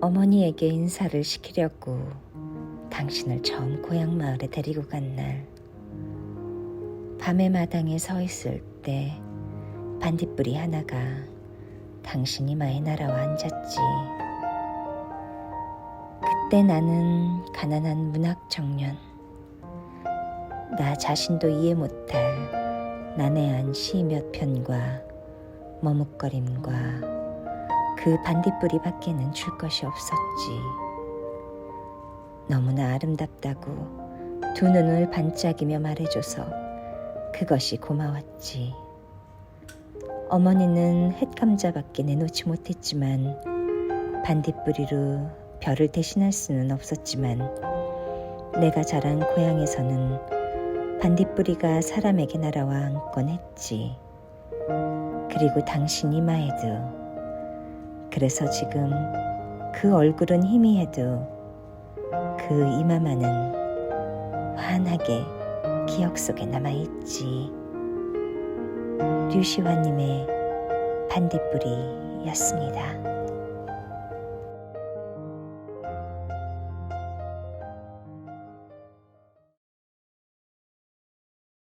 어머니에게 인사를 시키려고 당신을 처음 고향 마을에 데리고 간 날, 밤의 마당에 서 있을 때 반딧불이 하나가 당신 이마에 날아와 앉았지. 그때 나는 가난한 문학 청년, 나 자신도 이해 못할 난해한 시 몇 편과 머뭇거림과 그 반딧불이 밖에는 줄 것이 없었지. 너무나 아름답다고 두 눈을 반짝이며 말해줘서 그것이 고마웠지. 어머니는 햇감자밖에 내놓지 못했지만 반딧불이로 별을 대신할 수는 없었지만 내가 자란 고향에서는 반딧불이가 사람에게 날아와 앉곤 했지. 그리고 당신 이마에도 그래서 지금 그 얼굴은 희미해도 그 이마만은 환하게 기억 속에 남아있지. 류시화님의 반딧불이였습니다.